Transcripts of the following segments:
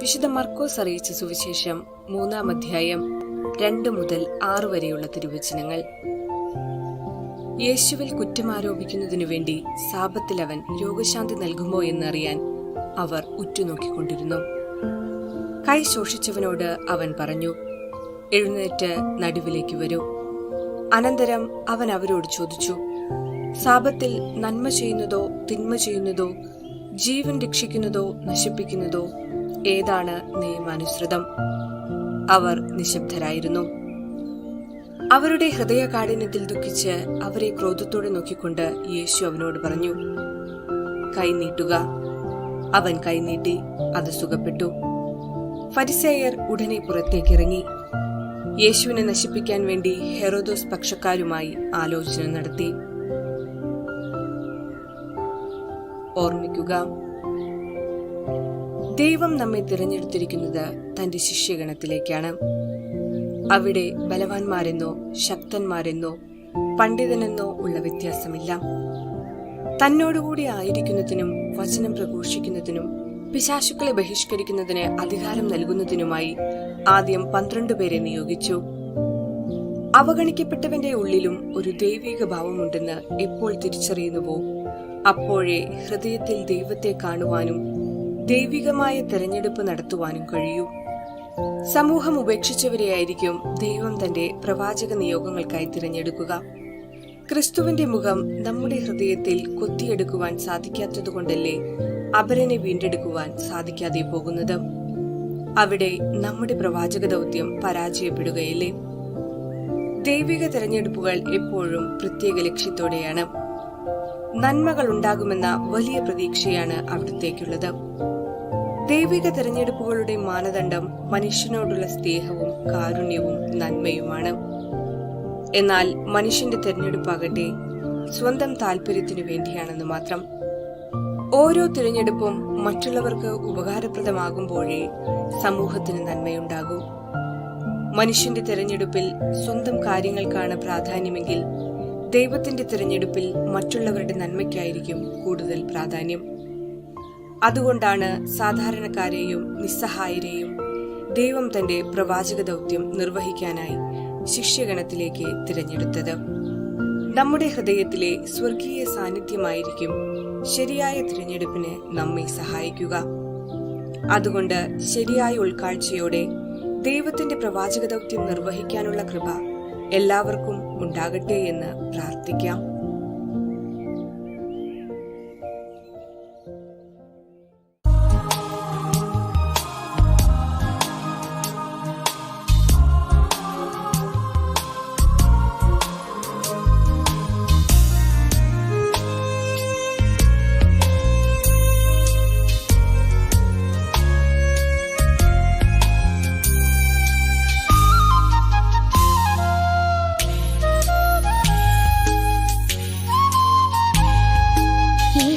വിശുദ്ധ മർക്കോസ് അറിയിച്ച സുവിശേഷം മൂന്നാം അധ്യായം രണ്ട് മുതൽ ആറ് വരെയുള്ള തിരുവചനങ്ങൾ. യേശുവിൽ കുറ്റമാരോപിക്കുന്നതിനു വേണ്ടി സാപത്തിൽ അവൻ രോഗശാന്തി നൽകുമോ എന്നറിയാൻ അവർ ഉറ്റുനോക്കിക്കൊണ്ടിരുന്നു. കൈ ശോഷിച്ചവനോട് അവൻ പറഞ്ഞു എഴുന്നേറ്റ് നടുവിലേക്ക് വരൂ. അനന്തരം അവൻ അവരോട് ചോദിച്ചു സാപത്തിൽ നന്മ ചെയ്യുന്നതോ തിന്മ ചെയ്യുന്നതോ ജീവൻ രക്ഷിക്കുന്നതോ നശിപ്പിക്കുന്നതോ ഏതാണ് നിയമാനുസൃതം അവർ നിശബ്ദരായിരുന്നു. അവരുടെ ഹൃദയ കാഠിന്യത്തിൽ ദുഃഖിച്ച് അവരെ ക്രോധത്തോടെ നോക്കിക്കൊണ്ട് യേശു അവനോട് പറഞ്ഞു കൈനീട്ടുക അവൻ കൈനീട്ടി അത് സുഖപ്പെട്ടു. ഫരിസേയർ ഉടനെ പുറത്തേക്ക് ഇറങ്ങി. യേശുവിനെ നശിപ്പിക്കാൻ വേണ്ടി ഹെറോദോസ് പക്ഷക്കാരുമായി ആലോചന നടത്തി. ഓർമ്മിക്കുക ദൈവം നമ്മെ തിരഞ്ഞെടുത്തിരിക്കുന്നത് തന്റെ ശിഷ്യഗണത്തിലേക്കാണ്. അവിടെ ബലവാന്മാരെന്നോ ശക്തന്മാരെന്നോ പണ്ഡിതനെന്നോ ഉള്ള വ്യത്യാസമില്ല. തന്നോടുകൂടി ആയിരിക്കുന്നതിനും വചനം പ്രഘോഷിക്കുന്നതിനും പിശാശുക്കളെ ബഹിഷ്കരിക്കുന്നതിന് അധികാരം നൽകുന്നതിനുമായി ആദ്യം പന്ത്രണ്ട് പേരെ നിയോഗിച്ചു. അവഗണിക്കപ്പെട്ടവന്റെ ഉള്ളിലും ഒരു ദൈവിക ഭാവമുണ്ടെന്ന് എപ്പോൾ തിരിച്ചറിയുന്നുവോ? അപ്പോഴേ ഹൃദയത്തിൽ ദൈവത്തെ കാണുവാനും ദൈവികമായ തെരഞ്ഞെടുപ്പ് നടത്തുവാനും കഴിയൂ. സമൂഹം ഉപേക്ഷിച്ചവരെയായിരിക്കും ദൈവം തന്റെ പ്രവാചക നിയോഗങ്ങൾക്കായി തിരഞ്ഞെടുക്കുക. ക്രിസ്തുവിന്റെ മുഖം നമ്മുടെ ഹൃദയത്തിൽ കൊത്തിയെടുക്കുവാൻ സാധിക്കാത്തതുകൊണ്ടല്ലേ അപരനെ വീണ്ടെടുക്കുവാൻ സാധിക്കാതെ പോകുന്നത്? അവിടെ നമ്മുടെ പ്രവാചക ദൗത്യം പരാജയപ്പെടുകയില്ലേ? ദൈവിക തെരഞ്ഞെടുപ്പുകൾ എപ്പോഴും പ്രത്യേക ലക്ഷ്യത്തോടെയാണ്. നന്മകൾ ഉണ്ടാകുമെന്ന വലിയ പ്രതീക്ഷയാണ് അവിടത്തേക്കുള്ളത്. ദൈവിക തിരഞ്ഞെടുപ്പുകളുടെ മാനദണ്ഡം മനുഷ്യനോടുള്ള സ്നേഹവും കാരുണ്യവും നന്മയുമാണ്. എന്നാൽ മനുഷ്യന്റെ തെരഞ്ഞെടുപ്പാകട്ടെ സ്വന്തം താല്പര്യത്തിനു വേണ്ടിയാണെന്ന് മാത്രം. ഓരോ തിരഞ്ഞെടുപ്പും മറ്റുള്ളവർക്ക് ഉപകാരപ്രദമാകുമ്പോഴേ സമൂഹത്തിന് നന്മയുണ്ടാകൂ. മനുഷ്യന്റെ തിരഞ്ഞെടുപ്പിൽ സ്വന്തം കാര്യങ്ങൾക്കാണ് പ്രാധാന്യമെങ്കിൽ ദൈവത്തിന്റെ തിരഞ്ഞെടുപ്പിൽ മറ്റുള്ളവരുടെ നന്മയ്ക്കായിരിക്കും കൂടുതൽ പ്രാധാന്യം. അതുകൊണ്ടാണ് സാധാരണക്കാരെയും നിസ്സഹായരെയും ദൈവം തന്റെ പ്രവാചക ദൗത്യം നിർവഹിക്കാനായി ശിഷ്യഗണത്തിലേക്ക് തിരഞ്ഞെടുത്തത്. നമ്മുടെ ഹൃദയത്തിലെ സ്വർഗീയ സാന്നിധ്യമായിരിക്കും ശരിയായ തിരഞ്ഞെടുപ്പിന് നമ്മെ സഹായിക്കുക. അതുകൊണ്ട് ശരിയായ ഉൾക്കാഴ്ചയോടെ ദൈവത്തിന്റെ പ്രവാചക ദൗത്യം നിർവഹിക്കാനുള്ള കൃപ എല്ലാവർക്കും ഉണ്ടാകട്ടെ എന്ന് പ്രാർത്ഥിക്കാം.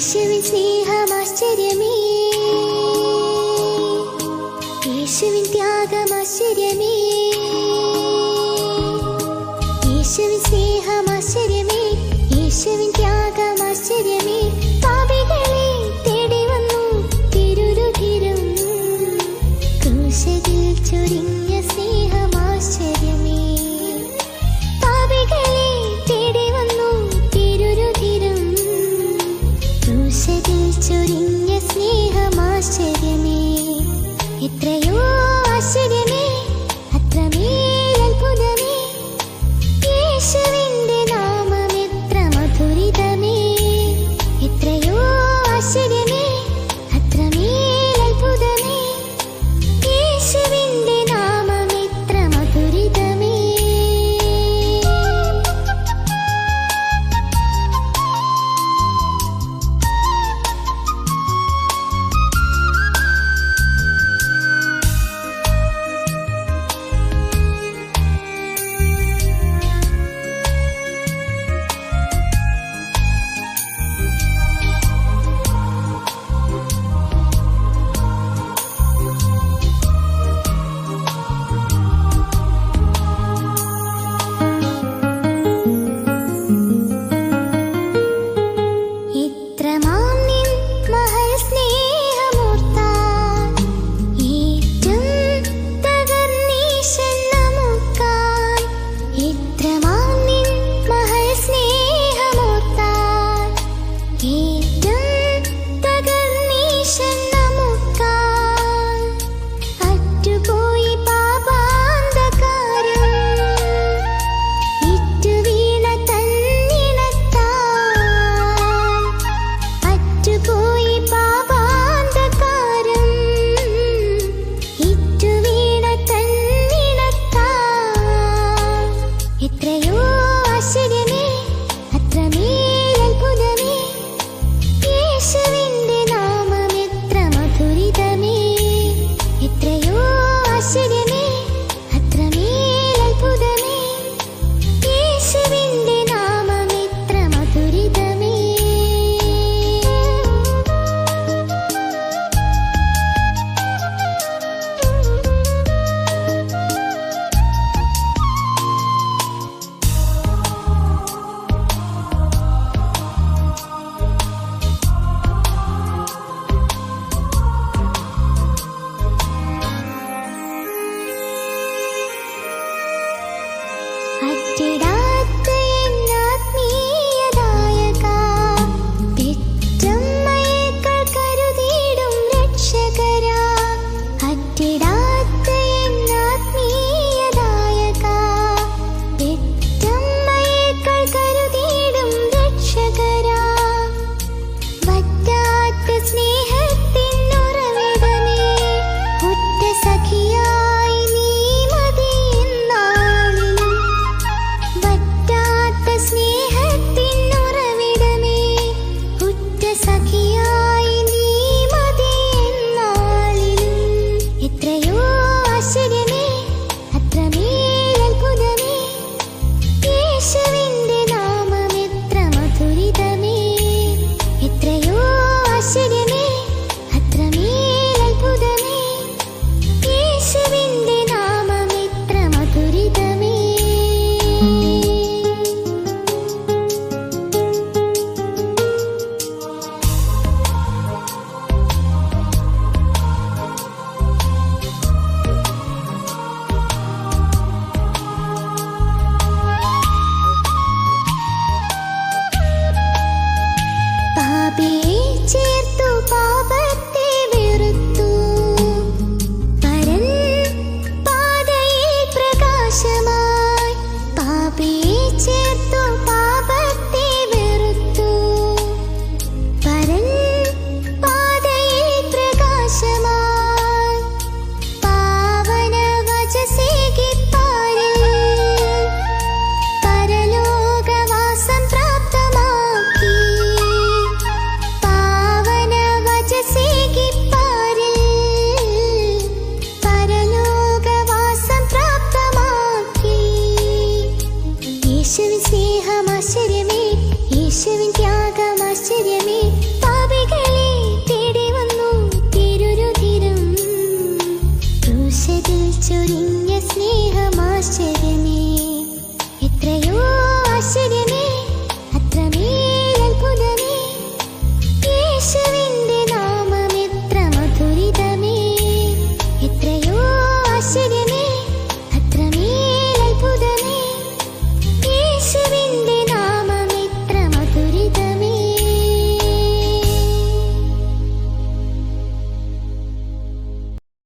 യേശുവിൻ സ്നേഹമാശ്ചര്യമേ. യേശുവിൻ ത്യാഗമാശ്ചര്യമേ. ചൊരിഞ്ഞ സ്നേഹമാശ്ചര്യമേ. എത്രയോ ആശ്ചര്യം